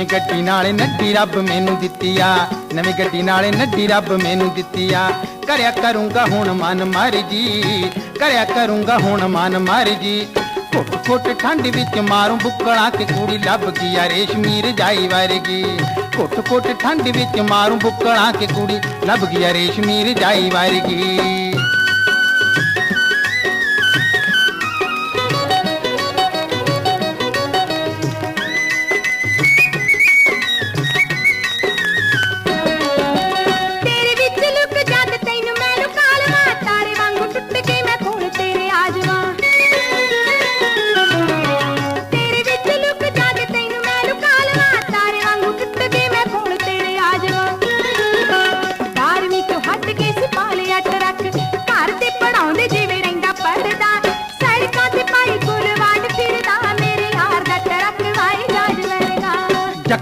ਨਵੀਂ ਗੱਡੀ ਨਾਲੇ ਨੱਡੀ ਰੱਬ ਮੈਨੂੰ ਦਿੱਤੀ ਆ ਨਵੀਂ ਗੱਡੀ ਨਾਲੇ ਨੱਡੀ ਰੱਬ ਮੈਨੂੰ ਦਿੱਤੀ ਆ ਕਰਿਆ ਕਰੂੰਗਾ ਹੁਣ ਮਨ ਮਰਜ਼ੀ, ਕਰਿਆ ਕਰੂੰਗਾ ਹੁਣ ਮਨ ਮਰਜ਼ੀ। ਘੁੱਟ ਘੁੱਟ ਠੰਡ ਵਿੱਚ ਮਾਰੂ ਬੁੱਕਲਾਂ ਕਿ ਕੁੜੀ ਲੱਭ ਗਈ ਆ ਰੇਸ਼ਮੀ ਰਜਾਈ ਵਰਗੀ। ਘੁੱਟ ਘੁੱਟ ਠੰਡ ਵਿੱਚ ਮਾਰੂ ਬੁੱਕਲਾਂ ਕਿ ਕੁੜੀ ਲੱਭ ਗਈ ਆ ਰੇਸ਼ਮੀ ਰਜਾਈ ਵਰਗੀ।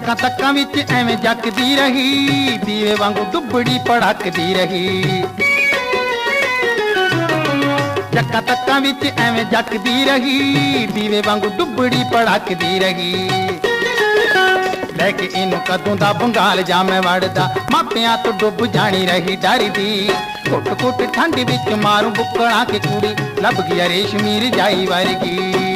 ਜੱਕਾਂ ਤੱਕਾਂ ਵਿੱਚ ਐਵੇਂ ਜੱਕਦੀ ਰਹੀ, ਦੀਵੇ ਵਾਂਗੂ ਡੁੱਬੜੀ ਪੜਕਦੀ ਰਹੀ। ਜੱਕਾਂ ਤੱਕਾਂ ਵਿੱਚ ਐਵੇਂ ਜੱਕਦੀ ਰਹੀ, ਦੀਵੇ ਵਾਂਗੂ ਡੁੱਬੜੀ ਪੜਕਦੀ ਰਹੀ। ਲੈ ਕੇ ਇਹਨੂੰ ਕਦੋਂ ਦਾ ਬੰਗਾਲ ਜਾ ਮੈਂ ਵੜਦਾ, ਮਾਪਿਆਂ ਤੋਂ ਡੁੱਬ ਜਾਣੀ ਰਹੀ ਡਰਦੀ। ਘੁੱਟ ਘੁੱਟ ਠੰਡ ਵਿੱਚ ਮਾਰੂ ਬੁੱਕਲਾਂ ਕਿ ਕੁੜੀ, ਲੱਭ ਗਿਆ ਰੇਸ਼ਮੀ ਰਜਾਈ ਵਰਗੀ।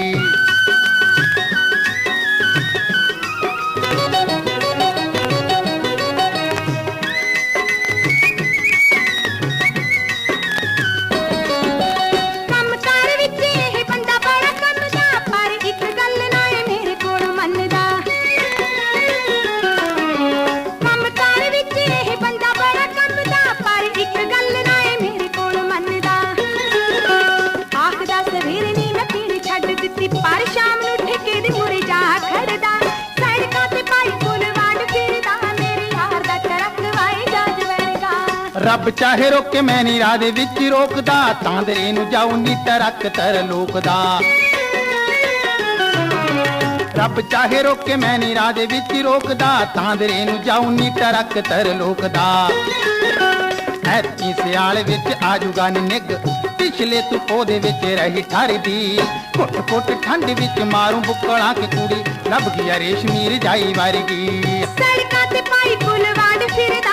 ਰੱਬ ਚਾਹੇ ਰੋਕੇ, ਮੈਂ ਨਹੀਂ ਰਾਹ ਦੇ ਵਿੱਚ ਰੋਕਦਾ। ਤਾਂਦਰੇ ਨੂੰ ਜਾਉ ਨੀ ਟਰੱਕ ਤਰ ਲੋਕਦਾ। ਰੱਬ ਚਾਹੇ ਰੋਕੇ, ਮੈਂ ਨਹੀਂ ਰਾਹ ਦੇ ਵਿੱਚ ਰੋਕਦਾ। ਤਾਂਦਰੇ ਨੂੰ ਜਾਉ ਨੀ ਟਰੱਕ ਤਰ ਲੋਕਦਾ। ਐਤੀ ਸਿਆਲ ਵਿੱਚ ਆਜੂਗਾ ਨੀ ਨਿੱਗ ਪਿਛਲੇ ਤੂੰ ਦੇ ਵਿੱਚ ਰਹੀ ਠਰਦੀ। ਘੁੱਟ ਘੁੱਟ ਠੰਡ ਵਿੱਚ ਮਾਰੂ ਬੁੱਕਲਾਂ ਕਿ ਕੁੜੀ। ਲੱਭ ਗਿਆ ਰੇਸ਼ਮੀ ਰਜਾਈ ਵਰਗੀ। ਸੜਕਾਂ ਤੇ ਪਾਈ ਫੁੱਲਵਾੜ ਫਿਰਦਾ।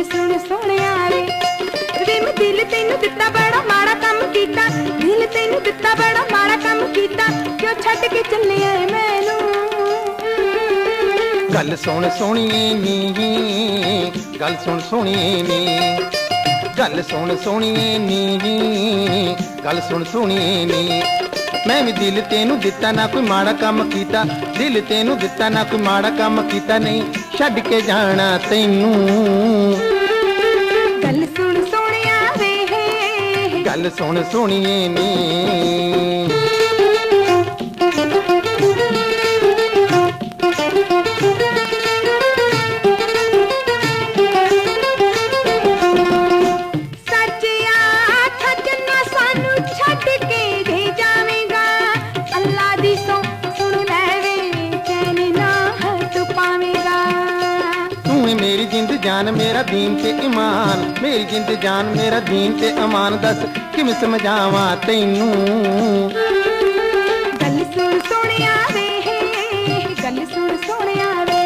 ਹੇ ਗੱਲ ਸੁਣ ਸੋਹਣਿਆ ਵੇ ਵੇ ਮੈਂ ਦਿਲ ਤੈਨੂੰ ਦਿੱਤਾ, ਬੜਾ ਮਾੜਾ ਕੰਮ ਕੀਤਾ। ਦਿਲ ਤੈਨੂੰ ਦਿੱਤਾ, ਬੜਾ ਮਾੜਾ ਕੰਮ ਕੀਤਾ। ਕਿਉਂ ਛੱਡ ਕੇ ਚੱਲਿਆ ਏ ਮੈਨੂੰ? ਗੱਲ ਸੁਣ ਸੋਹਣੀਏ ਨੀ। ਗੱਲ ਸੁਣ ਸੋਹਣੀਏ ਨੀ। ਗੱਲ ਸੁਣ ਸੋਹਣੀਏ ਨੀ। ਗੱਲ ਸੁਣ ਸੋਹਣੀਏ ਨੀ। ਮੈਂ ਵੀ ਦਿਲ ਤੈਨੂੰ ਦਿੱਤਾ, ਨਾ ਕੋਈ ਮਾੜਾ ਕੰਮ ਕੀਤਾ। ਦਿਲ ਤੈਨੂੰ ਦਿੱਤਾ, ਨਾ ਕੋਈ ਮਾੜਾ ਕੰਮ ਕੀਤਾ। ਨਹੀਂ ਛੱਡ ਕੇ ਜਾਣਾ ਤੈਨੂੰ। ਗੱਲ ਸੁਣ ਸੋਹਣਿਆ ਵੇ। ਗੱਲ ਸੁਣ ਸੋਹਣੀਏ ਨੀ। ਜਾਨ ਮੇਰਾ ਦੀਨ ਤੇ ਇਮਾਨ। ਮੇਰੀ ਜਿੰਦ ਜਾਨ ਮੇਰਾ ਦੀਨ ਤੇ ਇਮਾਨ ਦੱਸ ਕਿਵੇਂ ਸਮਝਾਵਾਂ ਤੈਨੂੰ? ਗੱਲ ਸੁਣ ਸੋਹਣਿਆ ਵੇ ਗੱਲ ਸੁਣ ਸੋਹਣਿਆ ਵੇ।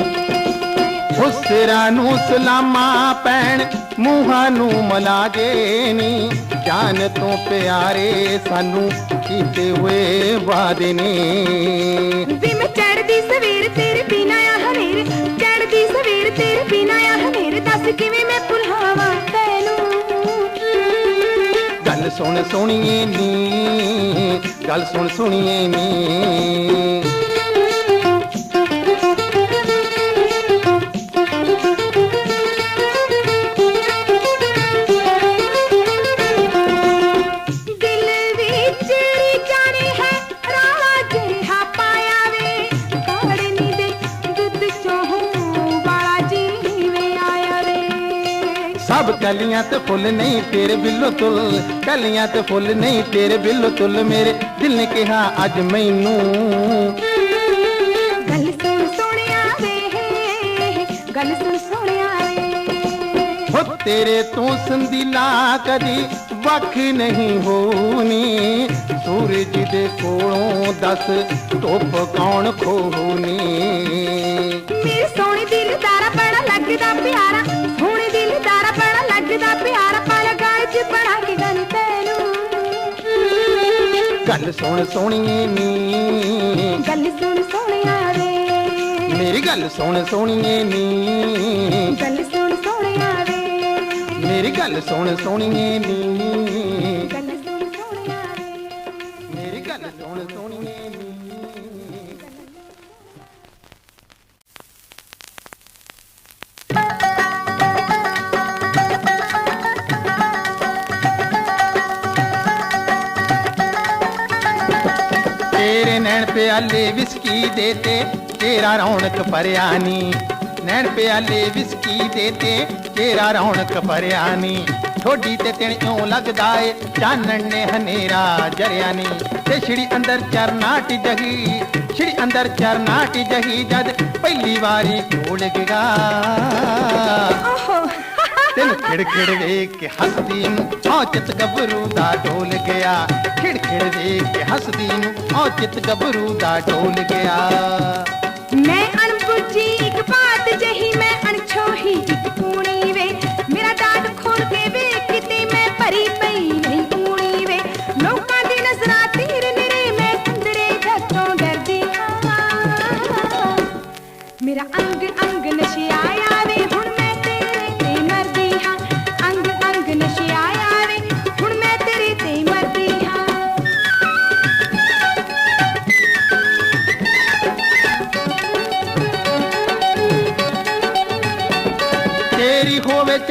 ਹੁਸਰਾ ਨੂੰ ਸਲਾਮਾਂ ਪੈਣ ਮੂੰਹਾਂ ਨੂੰ ਮਲਾ ਜੇ ਨੀ। ਜਾਨ ਤੋਂ ਪਿਆਰੇ ਸਾਨੂੰ ਕੀਤੇ ਹੋਏ ਵਾਦੇ ਨੇ। ਵੀ ਮੈਂ ਚੜਦੀ ਸਵੇਰ ਤੇਰੇ ਕਿਵੇਂ ਮੈਂ ਭੁਲਾਵਾਂ ਤੈਨੂੰ? ਗੱਲ ਸੁਣ ਸੁਣੀਏ ਨੀ ਗੱਲ ਸੁਣ ਸੁਣੀਏ ਨੀ। ਸਭ ਕਲੀਆਂ ਤੇ ਫੁੱਲ ਨਹੀਂ ਤੇਰੇ ਬਿੱਲੋ ਤੁਲ ਕਲੀਆਂ ਤੇ ਫੁੱਲ ਨਹੀਂ ਤੇਰੇ ਬਿੱਲੋ ਤੁਲ ਮੇਰੇ ਦਿਲ ਨੇ ਕਿਹਾ ਅੱਜ ਮੈਨੂੰ। ਗੱਲ ਸੁਣ ਸੋਹਣਿਆ ਵੇ ਗੱਲ ਸੁਣ ਸੋਹਣਿਆ ਵੇ। ਹੋ ਤੇਰੇ ਤੋਂ ਸੰਦੀਲਾ ਕਦੀ ਵੱਖ ਨਹੀਂ ਹੋਣੀ। ਸੂਰਜ ਦੇ ਕੋਲੋਂ ਦੱਸ ਧੁੱਪ ਕੌਣ ਖੋਣੀ ਮੇਰੇ ਸੋਹਣੇ ਦਿਲਦਾਰਾ ਬੜਾ ਲੱਗਦਾ ਪਿਆਰਾ। ਗੱਲ ਸੁਣ ਸੋਣੀਏ ਨੀ। ਗੱਲ ਸੁਣ ਸੋਹਣਿਆ ਵੇ। ਮੇਰੀ ਗੱਲ ਸੁਣ ਸੋਣੀਏ ਨੀ। ਗੱਲ ਸੁਣ ਸੋਹਣਿਆ ਵੇ। ਮੇਰੀ ਗੱਲ ਸੁਣ ਸੋਣੀਏ ਨੀ। ਪਿਆਲੇ ਵਿਸਕੀ ਦੇ ਤੇ, ਤੇਰਾ ਰੌਣਕ ਭਰਿਆ ਨੀ। ਨੈਣ ਪਿਆਲੇ ਵਿਸਕੀ ਦੇ ਤੇ, ਤੇਰਾ ਰੌਣਕ ਭਰਿਆ ਨੀ। ਠੋਡੀ ਤੇ ਇਉਂ ਲੱਗਦਾ ਏ, ਚਾਨਣ ਨੇ ਹਨੇਰਾ ਜਰਿਆ ਨੀ। ਤੇ ਛਿੜੀ ਅੰਦਰ ਚਰਨਾਟ ਜਹੀ ਛਿੜੀ ਅੰਦਰ ਚਰਨਾਟ ਜਹੀ ਜਦ ਪਹਿਲੀ ਵਾਰੀ ਢੋਲ ਗਿਆ ਓਹੋ ਤੈਨੂੰ ਖਿੜ ਖਿੜ ਵੇਖ ਕੇ ਹੱਸਦੀ ਨੂੰ ਆ ਚਿਤ ਗੱਭਰੂ ਦਾ ਢੋਲ ਗਿਆ। ਖਿੜ ਖਿੜ ਵੇਖ ਕੇ ਹੱਸਦੀ ਨੂੰ ਆ ਚਿਤ ਗੱਭਰੂ ਦਾ ਢੋਲ ਗਿਆ। ਮੈਂ ਅਣਬੁੱਝੀ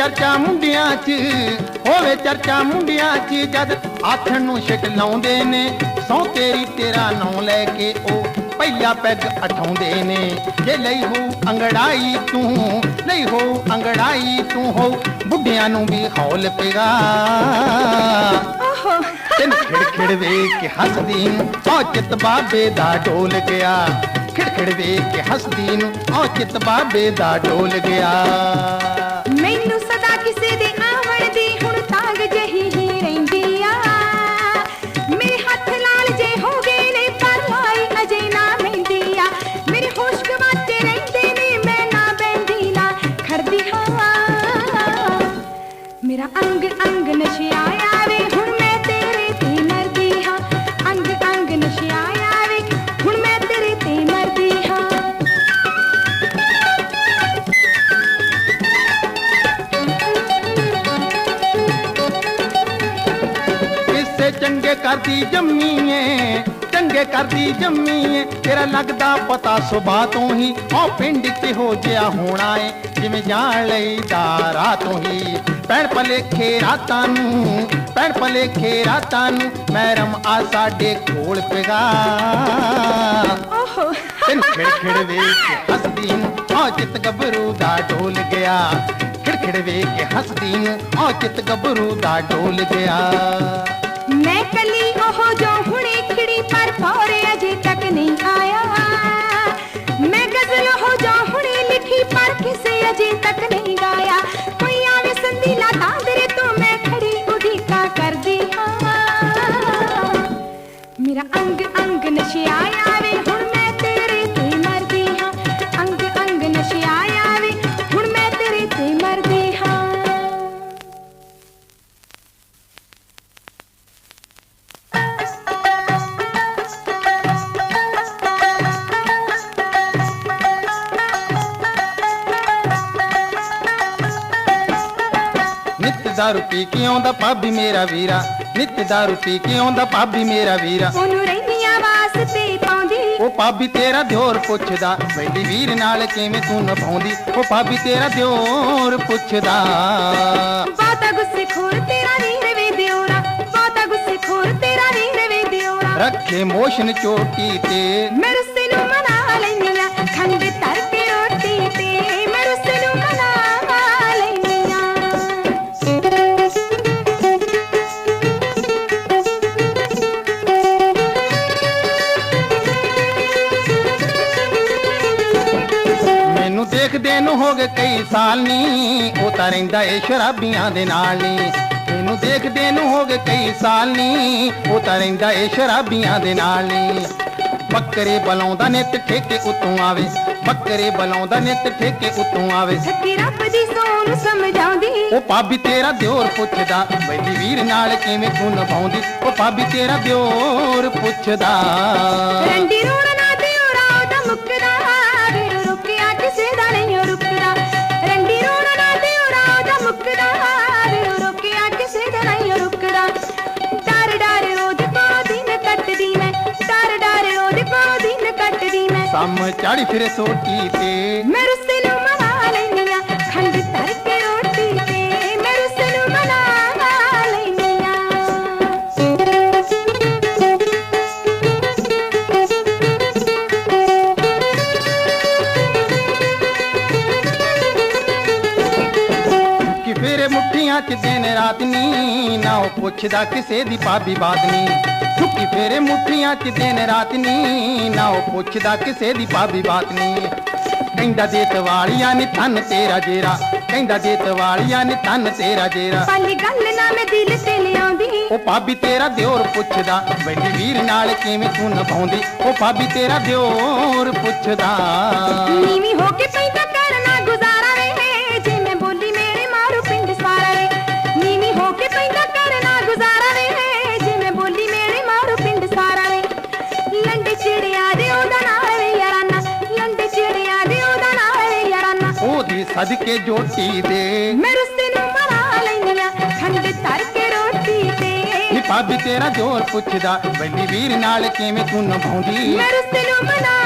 ਚਰਚਾ ਮੁੰਡਿਆਂ 'ਚ ਹੋਵੇ ਚਰਚਾ ਮੁੰਡਿਆਂ 'ਚ ਜਦ ਆਥਣ ਨੂੰ ਛਿਟ ਲਾਉਂਦੇ ਨੇ ਸੌ ਤੇਰੀ ਤੇਰਾ ਨਾਂ ਲੈ ਕੇ ਉਹ ਪਹਿਲਾ ਪੈਗ ਅਠਾਉਂਦੇ ਨੇ। ਜੇ ਲਈ ਹੋ ਅੰਗੜਾਈ ਤੂੰ ਲਈ ਹੋ ਅੰਗੜਾਈ ਤੂੰ ਹੋ ਬੁੱਢਿਆਂ ਨੂੰ ਵੀ ਹੌਲ ਪੇਗਾ ਤੈਨੂੰ ਖਿੜ ਖਿੜ ਵੇਖ ਕੇ ਹੱਸਦੀ ਨੂੰ ਚਿੱਤ ਬਾਬੇ ਦਾ ਡੋਲ ਗਿਆ। ਖਿੜ ਖਿੜ ਵੇਖ ਕੇ ਹੱਸਦੀ ਨੂੰ ਆ ਚਿੱਤ ਬਾਬੇ ਦਾ ਡੋਲ ਗਿਆ। ਕਿਸੇ ਦੇ ਕਰਦੀ ਜੰਮੀਏ ਚੰਗੇ ਕਰਦੀ ਜੰਮੀਏ ਤੇਰਾ ਲੱਗਦਾ ਪਤਾ ਸੁਭਾ ਤੋਂ ਹੀ ਉਹ ਪਿੰਡ ਕਿਹੋ ਜਿਹਾ ਹੋਣਾ ਏ ਜਿਵੇਂ ਜਾਣ ਲਈਦਾ ਰਾਤੋਂ ਹੀ ਪੈਣ ਭਲੇਖੇ ਰਾਤਾਂ ਨੂੰ ਪੈਣ ਭਲੇਖੇ ਰਾਤਾਂ ਨੂੰ ਮੈਰਮ ਆ ਸਾਡੇ ਕੋਲ ਪਿਗਾ ਓਹੋ ਤੈਨੂੰ ਖਿੜ ਖਿੜ ਵੇਖ ਕੇ ਹੱਸਦੀ ਨੂੰ ਆ ਚਿੱਤ ਗੱਭਰੂ ਦਾ ਢੋਲ ਗਿਆ ਖਿੜ ਖਿੜ ਵੇਖ ਕੇ ਹੱਸਦੀ ਨੂੰ ਆ ਚਿੱਤ ਗੱਭਰੂ ਦਾ ਢੋਲ ਗਿਆ ਮੈਂ ਉਹ ਜੋ ਹੁਣੇ ਖਿੜੀ ਪਰ ਪੌਰੇ ਦਾਰੂ ਪੀ ਕੇ ਆਉਂਦਾ ਭਾਬੀ ਮੇਰਾ ਵੀਰਾ? ਨਿੱਤ ਦਾਰੂ ਪੀ ਕੇ ਆਉਂਦਾ ਭਾਬੀ ਮੇਰਾ ਵੀਰਾ? ਉਹਨੂੰ ਰਹਿੰਦੀਆਂ ਵਾਸਤੇ ਪਾਉਂਦੀ। ਉਹ ਭਾਬੀ ਤੇਰਾ ਦਿਓਰ ਪੁੱਛਦਾ ਵੈਲੀ ਵੀਰ ਨਾਲ ਕਿਵੇਂ ਤੂੰ ਨਿਭਾਉਂਦੀ? ਉਹ ਭਾਬੀ ਤੇਰਾ ਦਿਓਰ ਪੁੱਛਦਾ। ਬਾਤਾ ਗੁੱਸੇ ਖੋਰ ਤੇਰਾ ਵੀਰ ਵੇ ਦਿਓਰਾ। ਬਾਤਾ ਗੁੱਸੇ ਖੋਰ ਤੇਰਾ ਵੀਰ ਵੇ ਦਿਓਰਾ। ਰੱਖੇ ਮੋਸ਼ਨ ਚੋਟੀ ਤੇ। ਮੈਂ ਰੁੱਸੇ ਨੂੰ ਹੋ ਗਏ ਕਈ ਸਾਲ ਨੀ। ਉਹ ਤਾਂ ਰਹਿੰਦਾ ਏ ਸ਼ਰਾਬੀਆਂ ਦੇ ਨਾਲ ਨੀ। ਮੈਨੂੰ ਦੇਖਦੇ ਨੂੰ ਹੋ ਗਏ ਕਈ ਸਾਲ ਨੀ। ਉਹ ਤਾਂ ਰਹਿੰਦਾ ਏ ਸ਼ਰਾਬੀਆਂ ਦੇ ਨਾਲ ਨੀ। ਬੱਕਰੇ ਬਲਾਉਂਦਾ ਨਿੱਤ ਠੇਕੇ ਉਤੋਂ ਆਵੇ। ਬੱਕਰੇ ਬਲਾਉਂਦਾ ਨਿੱਤ ਠੇਕੇ ਉਤੋਂ ਆਵੇ। ਸੱਚੀ ਰੱਬ ਦੀ ਸੋਨ ਸਮਝਾਉਂਦੀ। ਉਹ ਭਾਬੀ ਤੇਰਾ ਦਿਓਰ ਪੁੱਛਦਾ ਬੈਲੀ ਵੀਰ ਨਾਲ ਕਿਵੇਂ ਤੂੰ ਨਿਭਾਉਂਦੀ ਉਹ ਭਾਬੀ ਤੇਰਾ ਦਿਓਰ ਪੁੱਛਦਾ। ਰੰਡੀ ਰੋਣ ਚੜੀ ਫਿਰੇ ਸੋਟੀ ਤੇ। ਮੈਂ ਰੁੱਸੇ ਨੂੰ ਮਨਾ ਲੈਨੀਆਂ ਖੰਡ ਧਰ ਕੇ ਰੋਟੀ ਤੇ। ਮੈਂ ਰੁੱਸੇ ਨੂੰ ਮਨਾ ਲੈਨੀਆਂ ਕਿ ਫੇਰੇ ਮੁੱਠੀਆਂ 'ਚ ਦਿਨ ਰਾਤ ਨੀ ਪੁੱਛਦਾ ਕਿਸੇ ਦੀ ਭਾਬੀ ਬਾਤ ਨੀ। ਸੁੱਕੀ ਫੇਰੇ ਮੁੱਠੀਆਂ 'ਚ ਦਿਨ ਰਾਤ ਨੀ। ਨਾ ਉਹ ਪੁੱਛਦਾ ਕਿਸੇ ਦੀ ਭਾਬੀ ਬਾਤ ਨੀ। ਕਹਿੰਦਾ ਦੇਤ ਵਾਲੀਆਂ ਨੀ ਥਨ ਤੇਰਾ ਜੇਰਾ। ਕਹਿੰਦਾ ਦੇਤ ਵਾਲੀਆਂ ਨੀ ਥਨ ਤੇਰਾ ਜੇਰਾ। ਪਾਲੀ ਗੱਲ ਨਾ ਮੈਂ ਦਿਲ ਤੇ ਲਿਆਉਂਦੀ। ਉਹ ਭਾਬੀ ਤੇਰਾ ਦਿਓਰ ਪੁੱਛਦਾ। ਵੈਲੀ ਵੀਰ ਨਾਲ ਕਿਵੇਂ ਤੂੰ ਨਿਭਾਉਂਦੀ? ਉਹ ਭਾਬੀ ਤੇਰਾ ਦਿਓਰ ਪੁੱਛਦਾ। ਨੀਵੀਂ ਹੋ ਕੇ ਪੈਂਦਾ ਸਦਕੇ ਜੋਟੀ ਦੇ ਮੈਂ ਰੁੱਸੇ ਨੂੰ ਮਰਾ ਲੈਨੀਆਂ ਖੰਡ ਧਰ ਕੇ ਰੋਟੀ ਤੇ ਨੀ ਭਾਬੀ ਤੇਰਾ ਦਿਓਰ ਪੁੱਛਦਾ ਵੈਲੀ ਵੀਰ ਨਾਲ ਕਿਵੇਂ ਤੂੰ ਨਿਭਾਉਂਦੀ ਮੈਂ ਰੁੱਸੇ ਨੂੰ ਮਨਾ